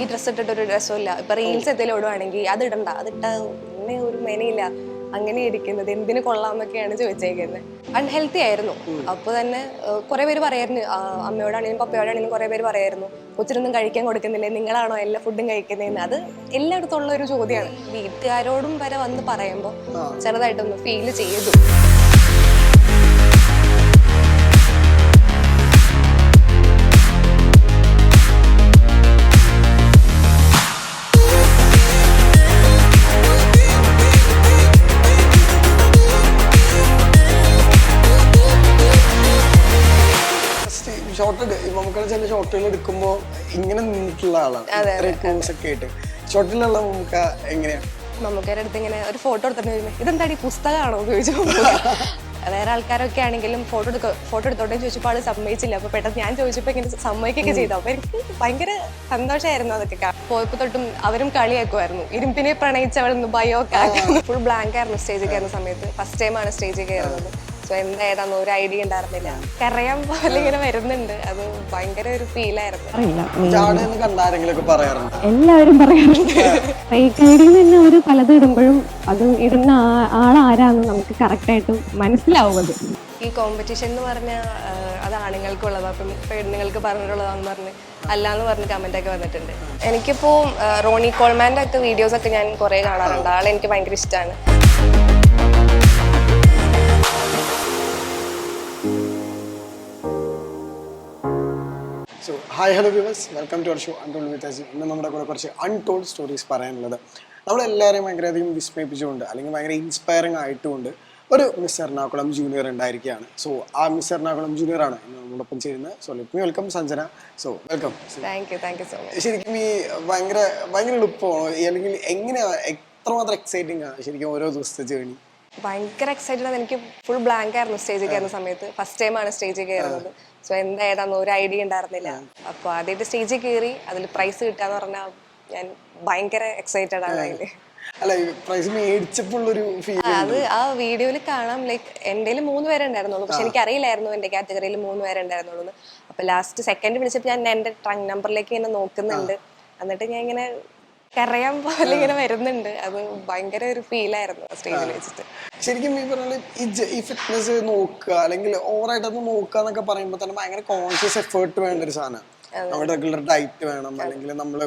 ഈ ഡ്രസ്സ് ഇട്ടിട്ട് ഒരു ഡ്രസ്സും ഇല്ല ഇപ്പൊ റീൽസ് എന്തെങ്കിലും ഇടുവാണെങ്കിൽ അത് ഇടണ്ട. അത് ഇട്ട ഒന്നേ ഒരു മെനയില്ല. അങ്ങനെ ഇരിക്കുന്നത്. എന്തിനു കൊള്ളാന്നൊക്കെയാണ് ചോദിച്ചേക്കുന്നത്. അൺഹെൽത്തി ആയിരുന്നു. അപ്പൊ തന്നെ കുറേ പേര് പറയായിരുന്നു. അമ്മയോടാണെങ്കിലും പപ്പയോടാണെങ്കിലും കുറെ പേര് പറയായിരുന്നു. കൊച്ചിനൊന്നും കഴിക്കാൻ കൊടുക്കുന്നില്ലേ? നിങ്ങളാണോ എല്ലാ ഫുഡും കഴിക്കുന്നതെന്ന്? അത് എല്ലായിടത്തും ഉള്ള ഒരു ചോദ്യമാണ്. വീട്ടുകാരോടും വരെ വന്ന് പറയുമ്പോൾ ചെറുതായിട്ടൊന്ന് ഫീൽ ചെയ്തു. ഷോർട്ട് നമുക്ക് ചില ഷോർട്ടുകൾ എടുക്കുമ്പോ ഇങ്ങനെ നിന്നിട്ടുള്ള ആളാണ്. ഇത്രയും ക്ലോസ് ഒക്കെ ആയിട്ട്. ഷോർട്ടിലുള്ള നമുക്ക് എങ്ങനെയാ? മമ്മൂക്കയുടെ അടുത്ത് ഇങ്ങനെ ഒരു ഫോട്ടോ എടുത്തിട്ട് വരുമ്പോൾ ഇതെന്താടി പുസ്തകമാണോ? ചോദിച്ചു വേറെ ആൾക്കാരൊക്കെ ആണെങ്കിലും ഫോട്ടോ എടുക്ക ഫോട്ടോ എടുത്തോട്ടെ ചോദിച്ചപ്പോൾ ആൾ സമ്മതിച്ചില്ല. അപ്പൊ പെട്ടെന്ന് ഞാൻ ചോദിച്ചപ്പോൾ ഇങ്ങനെ സമ്മതിക്കൊക്കെ ചെയ്തു. അപ്പൊ എനിക്ക് ഭയങ്കര സന്തോഷമായിരുന്നു അതൊക്കെ കാ- പോയപ്പോ തൊട്ടും അവരും കളിയാക്കുമായിരുന്നു ഇരുമ്പിനെ പ്രണയിച്ചവളെന്ന് ബയോ ഒക്കെ ഫുൾ ബ്ലാങ്ക് ആയിരുന്നു സ്റ്റേജിൽ കയറുന്ന സമയത്ത്. ഫസ്റ്റ് ടൈമാണ് സ്റ്റേജിൽ കയറുന്നത്. സോ എന്തായതാന്ന് ഒരു ഐഡിയ ഉണ്ടായിരുന്നില്ല. കരയാൻ പോലെ ഇങ്ങനെ വരുന്നുണ്ട്. അത് ഭയങ്കര ഒരു ഫീലായിരുന്നു ആയിരുന്നു. ചാടെന്ന് കണ്ട ആരെങ്കിലും ഒക്കെ പറയാറുണ്ട്? എല്ലാവരും പറയാറുണ്ട്. ഫേക്ക് ഐ ഡിയിൽ തന്നെ അവർ പലതും ഇടുമ്പോഴും അത് ഇടുന്ന ആളാരാന്ന് നമുക്ക് കറക്റ്റായിട്ട് മനസ്സിലാവും അത് ഈ കോമ്പറ്റീഷൻ എന്ന് പറഞ്ഞാൽ അത് ആണുങ്ങൾക്കുള്ളതാണ് അപ്പം പെണ്ണുങ്ങൾക്ക് പറഞ്ഞിട്ടുള്ളതാന്ന് പറഞ്ഞ് അല്ലാന്ന് പറഞ്ഞ് കമന്റ് ഒക്കെ വന്നിട്ടുണ്ട്. എനിക്കിപ്പോൾ റോണി കോൾമാന്റെ ഒക്കെ വീഡിയോസ് ഒക്കെ ഞാൻ കുറേ കാണാറുണ്ട്. ആളെനിക്ക് ഭയങ്കര ഇഷ്ടമാണ് so hi hello viewers welcome to our show untold വിത്താജി ഇന്ന് നമ്മുടെ കൂടെ കുറച്ച് അൺടോൾഡ് സ്റ്റോറീസ് പറയാനുള്ളത്. നമ്മളെല്ലാവരെയും ഭയങ്കരധികം വിസ്മയിപ്പിച്ചുകൊണ്ട് അല്ലെങ്കിൽ ഭയങ്കര ഇൻസ്പയറിംഗ് ആയിട്ടുകൊണ്ട് ഒരു മിസ് എറണാകുളം ജൂനിയർ ഉണ്ടായിരിക്കുകയാണ്. സോ ആ മിസ് എറണാകുളം ജൂനിയർ ആണ് ഇന്ന് നമ്മളൊപ്പം ചേരുന്നത്. So let me welcome Sanjana. So welcome thank you thank you so much ശരിക്കും ഈ ഭയങ്കര ഭയങ്കര എളുപ്പമാണോ. അല്ലെങ്കിൽ എങ്ങനെയാണ് എത്രമാത്രം എക്സൈറ്റിംഗ് ആണ് ശരിക്കും ഓരോ ദിവസത്തെ ജേണി ഭയങ്കര എക്സൈറ്റഡ് ആണ്. എനിക്ക് ഫുൾ ബ്ലാങ്ക് ആയിരുന്നു സ്റ്റേജിൽ കയറുന്ന സമയത്ത്. ഫസ്റ്റ് ടൈമാണ് സ്റ്റേജിൽ കയറുന്നത്. സോ എന്തായതാന്ന് ഒരു ഐഡിയ ഉണ്ടായിരുന്നില്ല. അപ്പോൾ ആദ്യമായിട്ട് സ്റ്റേജിൽ കയറി അതിൽ പ്രൈസ് കിട്ടാന്ന് പറഞ്ഞാൽ ഞാൻ ഭയങ്കര എക്സൈറ്റഡ് ആണ് അതിൽ അല്ല പ്രൈസ് മേടിച്ചപ്പോഴുള്ളൊരു ഫീൽ അത് ആ വീഡിയോയിൽ കാണാം. ലൈക്ക് എന്റെ മൂന്ന് പേരെ ഉണ്ടായിരുന്നുള്ളൂ പക്ഷെ എനിക്ക് അറിയില്ലായിരുന്നു എന്റെ കാറ്റഗറിയിൽ മൂന്ന് പേരെ ഉണ്ടായിരുന്നുള്ളൂ എന്ന്. അപ്പൊ ലാസ്റ്റ് സെക്കൻഡ് വിളിച്ചപ്പോൾ ഞാൻ എന്റെ ട്രങ്ക് നമ്പറിലേക്ക് ഇങ്ങനെ നോക്കുന്നുണ്ട്. എന്നിട്ട് ഞാൻ ഇങ്ങനെ കരയാൻ പോലെ ഇങ്ങനെ വരുന്നുണ്ട്. അത് ഭയങ്കര ഒരു ഫീലായിരുന്നു സ്റ്റേജിൽ വെച്ചിട്ട്. ശരിക്കും ഈ പറഞ്ഞ ഈ ഫിറ്റ്നസ് നോക്കുക അല്ലെങ്കിൽ ഓവറായിട്ട് അത് നോക്കുക എന്നൊക്കെ പറയുമ്പോൾ തന്നെ ഭയങ്കര കോൺഷ്യസ് എഫേർട്ട് വേണ്ട ഒരു സാധനം. നമ്മുടെ റെഗുലർ ഡയറ്റ് വേണം അല്ലെങ്കിൽ നമ്മൾ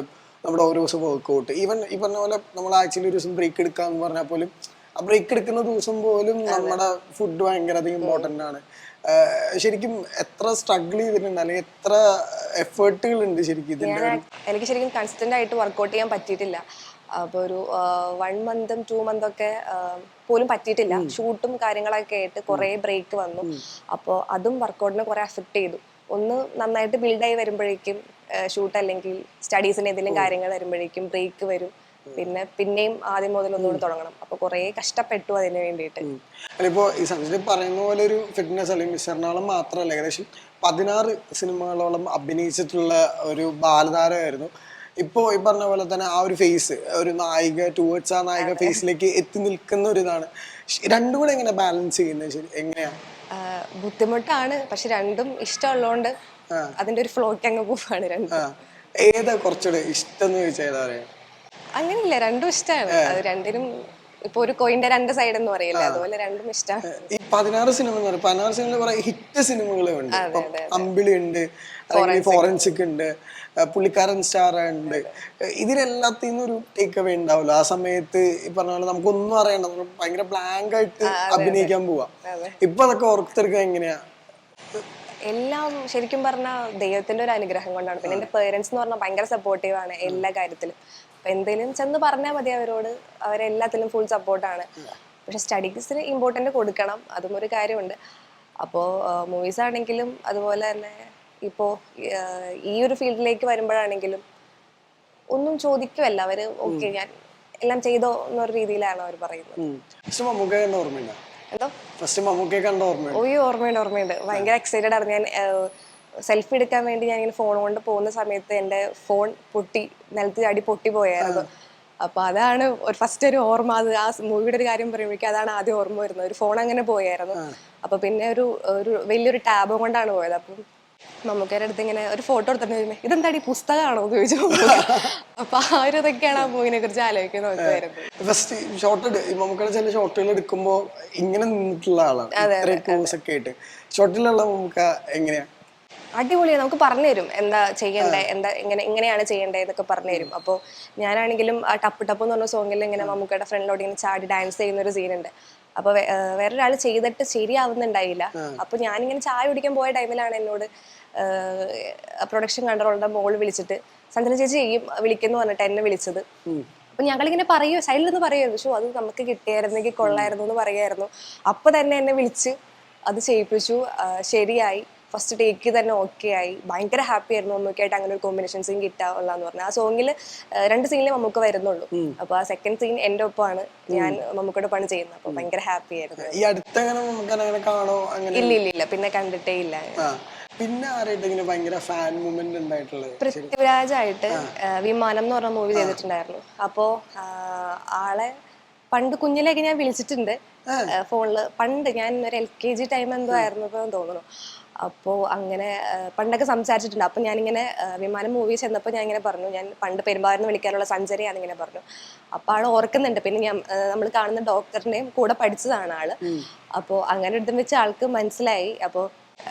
നമ്മുടെ ഓരോ ദിവസം വർക്കൗട്ട് ഈവൻ ഈ പറഞ്ഞ പോലെ നമ്മൾ ആക്ച്വലി ഒരു ദിവസം ബ്രേക്ക് എടുക്കാന്ന് പറഞ്ഞാൽ പോലും ആ ബ്രേക്ക് എടുക്കുന്ന ദിവസം പോലും നമ്മുടെ ഫുഡ് ഭയങ്കര അധികം ഇമ്പോർട്ടന്റ് ആണ്. ശരിക്കും എത്ര സ്ട്രഗിൾ ചെയ്തിട്ടുണ്ട് അല്ലെങ്കിൽ എത്ര എഫേർട്ടുകൾ ഉണ്ട് ശരിക്കും ഇതിന്റെ എനിക്ക് ശരിക്കും കൺസ്റ്റന്റ് ആയിട്ട് വർക്കൗട്ട് ചെയ്യാൻ പറ്റിയിട്ടില്ല. അപ്പോൾ ഒരു വൺ മന്തും ടു മന്തും ഒക്കെ പോലും പറ്റിയിട്ടില്ല. ഷൂട്ടും കാര്യങ്ങളൊക്കെ ആയിട്ട് കുറേ ബ്രേക്ക് വന്നു. അപ്പോൾ അതും വർക്കൗട്ടിനെ കുറേ അഫക്റ്റ് ചെയ്തു. ഒന്ന് നന്നായിട്ട് ബിൽഡായി വരുമ്പോഴേക്കും ഷൂട്ട് അല്ലെങ്കിൽ സ്റ്റഡീസിന് എന്തെങ്കിലും കാര്യങ്ങൾ വരുമ്പോഴേക്കും ബ്രേക്ക് വരും. പിന്നെ പിന്നെയും ആദ്യം മുതൽ ഒന്നുകൂടി തുടങ്ങണം. അപ്പൊ കുറേ കഷ്ടപ്പെട്ടു അതിന് വേണ്ടിയിട്ട്. അല്ലിപ്പോ ഈ സഞ്ജയ് പറയുന്ന പോലെ ഒരു ഫിറ്റ്നസ് അല്ലെങ്കിൽ മിസ് എറണാകുളം മാത്രമല്ല ഏകദേശം പതിനാറ് സിനിമകളോളം അഭിനയിച്ചിട്ടുള്ള ഒരു ബാലതാരമായിരുന്നു. ഇപ്പോ ഈ പറഞ്ഞ പോലെ തന്നെ ആ ഒരു ഫേസ് ഒരു നായിക ടുവേർഡ്സ് ആ നായിക ഫേസിലേക്ക് എത്തി നിൽക്കുന്ന ഒരു ഇതാണ് രണ്ടും കൂടെ എങ്ങനെ ബാലൻസ് ചെയ്യുന്നത് ശരി? എങ്ങനെയാ? ബുദ്ധിമുട്ടാണ് പക്ഷെ രണ്ടും ഇഷ്ടമുള്ളതുകൊണ്ട് അതിന്റെ ഒരു ഫ്ലോയ്ക്ക് അങ്ങ് പോവാണ് രണ്ടും. ഏതാ കുറച്ചുകൂടെ ഇഷ്ടം എന്ന് ചോദിച്ചാൽ ഏതാ പറയാ? അങ്ങനെയില്ല രണ്ടും ഇഷ്ടമാണ് അത് രണ്ടിനും ഇപ്പൊ ഒരു കോയിന്റെ രണ്ട് സൈഡ് എന്ന് പറയില്ല അതുപോലെ രണ്ടും ഇഷ്ടമാണ് ഈ പതിനാറ് സിനിമ പതിനാറ് സിനിമയിൽ കുറെ ഹിറ്റ് സിനിമകളും ഉണ്ട്. അമ്പിളി ഉണ്ട് ഫോറൻസിക് ഉണ്ട് പുള്ളിക്കാരൻ സ്റ്റാർ ഉണ്ട്. ഇതിനെല്ലാത്തിൽ നിന്നും ഒരു ടേക്ക് അവേ ഉണ്ടാവില്ല ആ സമയത്ത് ഈ പറഞ്ഞ പോലെ നമുക്കൊന്നും അറിയണ്ട. ഭയങ്കര ബ്ലാങ്ക് ആയിട്ട് അഭിനയിക്കാൻ പോവാ. ഇപ്പൊ അതൊക്കെ ഓർത്തെടുക്കാൻ എങ്ങനെയാ? എല്ലാം ശരിക്കും പറഞ്ഞാൽ ദൈവത്തിന്റെ ഒരു അനുഗ്രഹം കൊണ്ടാണ്. പിന്നെ എന്റെ പേരൻസ് എന്ന് പറഞ്ഞാൽ ഭയങ്കര സപ്പോർട്ടീവ് ആണ് എല്ലാ കാര്യത്തിലും. അപ്പൊ എന്തെങ്കിലും ചെന്ന് പറഞ്ഞാൽ മതി അവരോട്. അവരെല്ലാത്തിലും ഫുൾ സപ്പോർട്ടാണ് പക്ഷെ സ്റ്റഡീസിന് ഇമ്പോർട്ടന്റ് കൊടുക്കണം. അതും ഒരു കാര്യമുണ്ട്. അപ്പോൾ മൂവീസ് ആണെങ്കിലും അതുപോലെ തന്നെ ഇപ്പോൾ ഈ ഒരു ഫീൽഡിലേക്ക് വരുമ്പോഴാണെങ്കിലും ഒന്നും ചോദിക്കുമല്ല അവർ ഓക്കെ ഞാൻ എല്ലാം ചെയ്തോ എന്നൊരു രീതിയിലാണ് അവർ പറയുന്നത്. എന്തോ? ഫസ്റ്റ് ഓർമ്മയുണ്ട്? ഓർമ്മയുണ്ട് ഓർമ്മയുണ്ട്. ഭയങ്കര എക്സൈറ്റഡ് ആയിരുന്നു. ഞാൻ സെൽഫി എടുക്കാൻ വേണ്ടി ഞാൻ ഇങ്ങനെ ഫോൺ കൊണ്ട് പോകുന്ന സമയത്ത് എന്റെ ഫോൺ പൊട്ടി നിലത്ത് ചാടി പൊട്ടി പോയായിരുന്നു അപ്പൊ അതാണ് ഒരു ഫസ്റ്റ് ഒരു ഓർമ്മ. അത് ആ മൂവിയുടെ ഒരു കാര്യം പറയുമ്പോഴേക്കും അതാണ് ആദ്യം ഓർമ്മ വരുന്നത്. ഒരു ഫോൺ അങ്ങനെ പോയായിരുന്നു. അപ്പൊ പിന്നെ ഒരു ഒരു വലിയൊരു ടാബ് കൊണ്ടാണ് പോയത്. അപ്പം മമ്മൂക്കാരുടെ അടുത്ത് ഇങ്ങനെ ഒരു ഫോട്ടോ എടുത്തിട്ട് ചോദിക്കുമ്പോ, ഇതെന്താടി പുസ്തകമാണോ? എന്ന് ചോദിച്ചു. അപ്പൊ ആ ഒരു ഇതൊക്കെയാണ് ആ മൂവിനെ കുറിച്ച് ആലോചിക്കുന്നത് ഫസ്റ്റ് ഷോർട്ട് ചില ഷോർട്ടുകൾ എടുക്കുമ്പോ ഇങ്ങനെ നിന്നിട്ടുള്ള ആളാണ്. ഷോർട്ടിലുള്ള മമ്മൂക്ക എങ്ങനെയാ? അടിപൊളിയാണ് നമുക്ക് പറഞ്ഞു തരും എന്താ ചെയ്യണ്ടേ എന്താ ഇങ്ങനെ ഇങ്ങനെയാണ് ചെയ്യണ്ടേ എന്നൊക്കെ പറഞ്ഞു തരും അപ്പോൾ ഞാനാണെങ്കിലും ആ ടപ്പ് ടപ്പ് എന്ന് പറഞ്ഞ സോങ്ങിൽ ഇങ്ങനെ മമ്മൂക്കയുടെ ഫ്രണ്ടിലോട്ട് ഇങ്ങനെ ചാടി ഡാൻസ് ചെയ്യുന്ന ഒരു സീനുണ്ട് അപ്പൊ വേറൊരാൾ ചെയ്തിട്ട് ശരിയാവുന്നുണ്ടായില്ല. അപ്പൊ ഞാനിങ്ങനെ ചായ കുടിക്കാൻ പോയ ടൈമിലാണ് എന്നോട് പ്രൊഡക്ഷൻ കൺട്രോളിന്റെ മോൾ വിളിച്ചിട്ട് സഞ്ജന ചേച്ചി ചെയ്യും വിളിക്കുന്നു പറഞ്ഞിട്ട് എന്നെ വിളിച്ചത്. അപ്പൊ ഞങ്ങളിങ്ങനെ പറയുമോ സൈഡിൽ നിന്ന് പറയുമായിരുന്നു. ഷോ അത് നമുക്ക് കിട്ടിയായിരുന്നെങ്കിൽ കൊള്ളായിരുന്നു എന്ന് പറയായിരുന്നു അപ്പൊ തന്നെ എന്നെ വിളിച്ച് അത് ചെയ്യിപ്പിച്ചു. ശരിയായി. ഫസ്റ്റ് ടേക്ക് തന്നെ ഓക്കെ ആയി. ഭയങ്കര ഹാപ്പി ആയിരുന്നു മമ്മൂക്കായിട്ട് അങ്ങനെ ഒരു കോമ്പിനേഷൻസും കിട്ടാവുള്ളതെന്ന് പറഞ്ഞു. ആ സോങ്ങിൽ രണ്ട് സീനിലേ നമുക്ക് വരുന്നുള്ളൂ. അപ്പൊ ആ സെക്കൻഡ് സീൻ എന്റെ ഒപ്പമാണ്. ഞാൻ മമ്മൂക്കയുടെ പണി ചെയ്യുന്നത്. അപ്പൊ ഭയങ്കര ഹാപ്പി ആയിരുന്നു. ഈ അടുത്തങ്ങനെ നമുക്ക് അങ്ങനെ കാണോ? അങ്ങനെ? ഇല്ല ഇല്ല ഇല്ല. പിന്നെ കണ്ടിട്ടേ ഇല്ല. പിന്നെ ആരായിട്ട് ഇങ്ങനെ ഭയങ്കര ഫാൻ ഉണ്ടായിട്ടുള്ളത്? പൃഥ്വിരാജായിട്ട് വിമാനം എന്ന് പറഞ്ഞ മൂവി ചെയ്തിട്ടുണ്ടായിരുന്നു. അപ്പോ ആളെ പണ്ട് കുഞ്ഞിലേക്ക് ഞാൻ വിളിച്ചിട്ടുണ്ട്. ഫോണിൽ. പണ്ട് ഞാൻ ഒരു എൽ കെ ജി ടൈം എന്തോ ആയിരുന്നു തോന്നുന്നു. അപ്പോൾ അങ്ങനെ പണ്ടൊക്കെ സംസാരിച്ചിട്ടുണ്ട്. അപ്പോൾ ഞാനിങ്ങനെ വിമാനം മൂവി ചെന്നപ്പോൾ ഞാൻ ഇങ്ങനെ പറഞ്ഞു. ഞാൻ പണ്ട് പെരുമ്പാവൂരിൽ വിളിക്കാനുള്ള സഞ്ചരിയാണ് ഇങ്ങനെ പറഞ്ഞു. അപ്പോൾ ആൾ ഓർക്കുന്നുണ്ട്. പിന്നെ ഞാൻ നമ്മൾ കാണുന്ന ഡോക്ടറിന്റെയും കൂടെ പഠിച്ചതാണ് ആൾ. അപ്പോൾ അങ്ങനെ എടുത്തും വെച്ച് ആൾക്ക് മനസ്സിലായി. അപ്പോൾ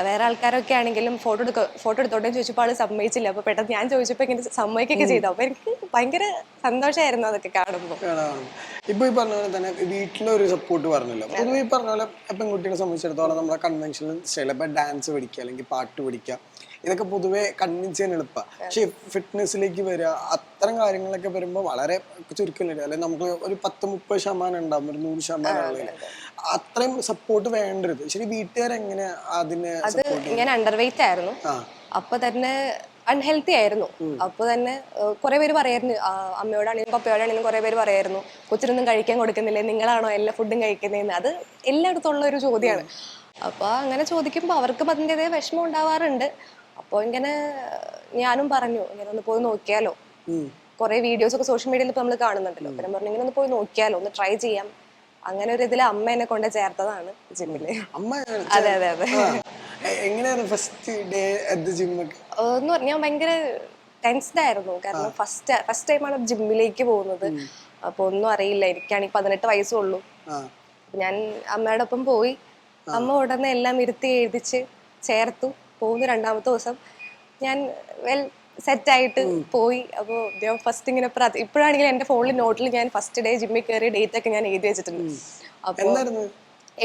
വേറെ ആൾക്കാരൊക്കെ ആണെങ്കിലും ഫോട്ടോ എടുക്ക ഫോട്ടോ എടുത്തോട്ടെ ചോദിച്ചപ്പോൾ ആൾ സമ്മതിച്ചില്ല. അപ്പോൾ പെട്ടെന്ന് ഞാൻ ചോദിച്ചപ്പോൾ ഇങ്ങനെ സമ്മതിക്കൊക്കെ ചെയ്തു. അപ്പോൾ എനിക്ക് ഭയങ്കര സന്തോഷമായിരുന്നു അതൊക്കെ കാണുമ്പോൾ കാണാം. ഇപ്പൊ ഈ പറഞ്ഞ പോലെ തന്നെ വീട്ടിലെ ഒരു സപ്പോർട്ട് പറഞ്ഞല്ലോ. പൊതുവെ ഈ പറഞ്ഞ പോലെ പെൺകുട്ടികളെ സംബന്ധിച്ചിടത്തോളം നമ്മളെ കൺവെൻഷണൽ സ്റ്റൈൽ ഡാൻസ് പഠിക്കുക അല്ലെങ്കിൽ പാട്ട് പഠിക്കുക ഇതൊക്കെ പൊതുവേ കൺവിൻസ് ചെയ്യാൻ എളുപ്പമാണ് പക്ഷെ ഫിറ്റ്നസ്സിലേക്ക് വരിക അത്തരം കാര്യങ്ങളൊക്കെ വരുമ്പോൾ വളരെ ചുരുക്കമില്ല അല്ലെങ്കിൽ നമുക്ക് ഒരു പത്ത് മുപ്പത് ശതമാനം ഉണ്ടാവും ഒരു നൂറ് ശതമാനം ആളുകൾ അത്രയും സപ്പോർട്ട് വേണ്ടത് ശരി വീട്ടുകാരെങ്ങനെ അതിന് അത് ഞാൻ അണ്ടർ വെയിറ്റ് ആയിരുന്നു. അപ്പൊ തന്നെ അൺഹെൽത്തി ആയിരുന്നു. അപ്പൊ തന്നെ കുറെ പേര് പറയായിരുന്നു അമ്മയോടാണെങ്കിലും പപ്പയോടാണെങ്കിലും കുറെ പേര് പറയായിരുന്നു കൊച്ചിനൊന്നും കഴിക്കാൻ കൊടുക്കുന്നില്ലേ? നിങ്ങളാണോ എല്ലാ ഫുഡും കഴിക്കുന്നതെന്ന് അത് എല്ലായിടത്തും ഉള്ള ഒരു ചോദ്യമാണ് അപ്പൊ അങ്ങനെ ചോദിക്കുമ്പോൾ അവർക്കും അതിന്റെതായ വിഷമം ഉണ്ടാവാറുണ്ട്. അപ്പോൾ ഇങ്ങനെ ഞാനും പറഞ്ഞു ഇങ്ങനെ ഒന്ന് പോയി നോക്കിയാലോ. കുറെ വീഡിയോസ് ഒക്കെ സോഷ്യൽ മീഡിയയിൽ ഇപ്പൊ നമ്മൾ കാണുന്നുണ്ടല്ലോ. പിന്നെ പറഞ്ഞു ഇങ്ങനെ ഒന്ന് പോയി നോക്കിയാലോ? ഒന്ന് ട്രൈ ചെയ്യാം. അങ്ങനെ ഒരു ഇതിൽ അമ്മ എന്നെ കൊണ്ട് ചേർത്തതാണ് ജിമ്മിൽ. അതെ അതെ അതെ. എങ്ങനെയാണ് ഫസ്റ്റ് ഡേ അറ്റ് ജിമ്മൊക്കെ എന്ന് പറഞ്ഞാൽ ഞാൻ ഭയങ്കര ടെൻസ്ഡ് ആയിരുന്നു. കാരണം ഫസ്റ്റ് ഫസ്റ്റ് ടൈമാണ് ജിമ്മിലേക്ക് പോകുന്നത്. അപ്പൊ ഒന്നും അറിയില്ല. എനിക്കാണെങ്കിൽ പതിനെട്ട് വയസ്സുള്ളൂ ഞാൻ അമ്മയോടൊപ്പം പോയി. അമ്മ ഉടനെ എല്ലാം ഇരുത്തി എഴുതിച്ച് ചേർത്തു. പോകുന്ന രണ്ടാമത്തെ ദിവസം ഞാൻ വെൽ സെറ്റ് ആയിട്ട് പോയി. അപ്പോൾ ഞാൻ ഫസ്റ്റ് ഇങ്ങനെ ഇപ്പോഴാണെങ്കിൽ എന്റെ ഫോണിൽ നോട്ടിൽ ഞാൻ ഫസ്റ്റ് ഡേ ജിമ്മിൽ കയറിയ ഡേറ്റ് ഒക്കെ ഞാൻ എഴുതി വെച്ചിട്ടുണ്ട്. അപ്പോൾ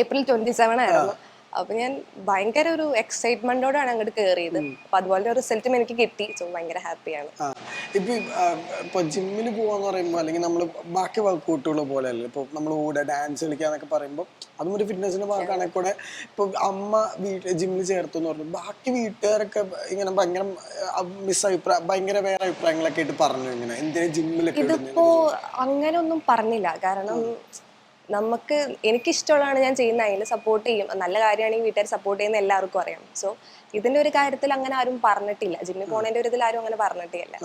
ഏപ്രിൽ ട്വന്റി സെവൻ ആയിരുന്നു. അപ്പൊ ഞാൻ ഭയങ്കര ഒരു എക്സൈറ്റ്മെന്റോടാണ് അങ്ങോട്ട് കയറിയത് അപ്പൊ അതുപോലെ ഒരു റിസൾട്ടും എനിക്ക് കിട്ടി. സോ ഭയങ്കര ഹാപ്പിയാണ് ഇപ്പൊ ഇപ്പൊ ജിമ്മിൽ പോവാന്ന് പറയുമ്പോൾ അല്ലെങ്കിൽ നമ്മൾ ബാക്കി വർക്കൗട്ടുകൾ പോലെ അല്ല ഇപ്പൊ നമ്മൾ ഓടുക ഡാൻസ് കളിക്കുക എന്നൊക്കെ പറയുമ്പോൾ അതും ഒരു ഫിറ്റ്നസിന്റെ ഭാഗമാണെങ്കിൽ കൂടെ ഇപ്പൊ അമ്മ വീട്ടിൽ ജിമ്മിൽ ചേർത്തു എന്ന് പറഞ്ഞു. ബാക്കി വീട്ടുകാരൊക്കെ ഇങ്ങനെ ഭയങ്കര മിസ് അഭിപ്രായം ഭയങ്കര വേറെ അഭിപ്രായങ്ങളൊക്കെ ആയിട്ട് പറഞ്ഞു ഇങ്ങനെ. എന്തിനാ ജിമ്മിലൊക്കെ ഇതിപ്പോ അങ്ങനെ ഒന്നും പറഞ്ഞില്ല. കാരണം നമുക്ക് എനിക്കിഷ്ടമുള്ളതാണ് ഞാൻ ചെയ്യുന്ന അതിൽ സപ്പോർട്ട് ചെയ്യും. നല്ല കാര്യമാണെങ്കിൽ വീട്ടുകാർ സപ്പോർട്ട് ചെയ്യുന്ന എല്ലാവർക്കും അറിയാം. സോ ഇതിന്റെ ഒരു കാര്യത്തിൽ അങ്ങനെ ആരും പറഞ്ഞിട്ടില്ല. ജിമ്മിൽ പോണേന്റെ ഒരു ഇതിൽ ആരും അങ്ങനെ പറഞ്ഞിട്ടില്ല.